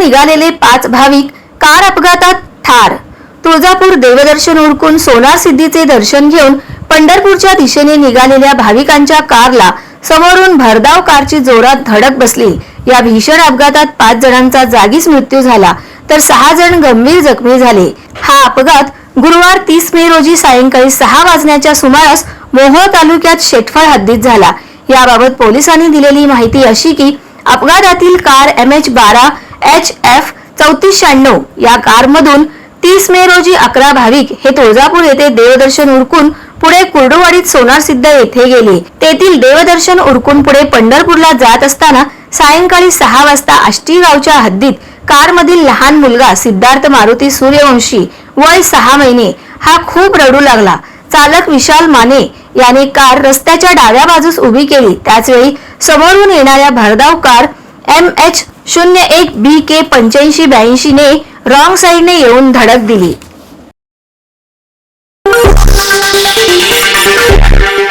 निघालेले पाच भाविक कार अपघातात ठार. तुळजापूर देवदर्शन उरकून सोनार सिद्धीचे दर्शन घेऊन पंढरपूरच्या दिशेने निघालेल्या भाविकांच्या कारला समोरून भरधाव कारची जोरात धडक बसली. या भीषण अपघातात पाच जणांचा जागीच मृत्यू झाला तर सहा जण गंभीर जखमी झाले. हा अपघात गुरुवार तीस मे रोजी सायंकाळी सहा वाजण्याच्या सुमारास मोहोळ तालुक्यात शेटफळ हद्दीत झाला. याबाबत पोलिसांनी दिलेली माहिती अशी की अपघातातील कार एम एच बारा एच एफ चौतीस शहाण्णव या कारमधून तीस मे रोजी अकरा भाविक हे तुळजापूर येथे देवदर्शन उरकून पुढे कुर्डुवाडीत सोनार सिद्ध येथे गेले. तेथील देवदर्शन उरकून पुढे पंढरपूरला जात असताना सायंकाळी सहा वाजता आष्टी गावच्या हद्दीत कारमधील लहान मुलगा सिद्धार्थ मारुती सूर्यवंशी वय सहा महिने हा खूप रडू लागला. चालक विशाल माने याने कार रस्त्याच्या डाव्या बाजूस उभी केली. त्याचवेळी समोरून येणाऱ्या भरधाव कार एम एच शून्य एक बी के पंच्याऐंशी ब्याऐंशीने रॉंग साईडने येऊन धडक दिली.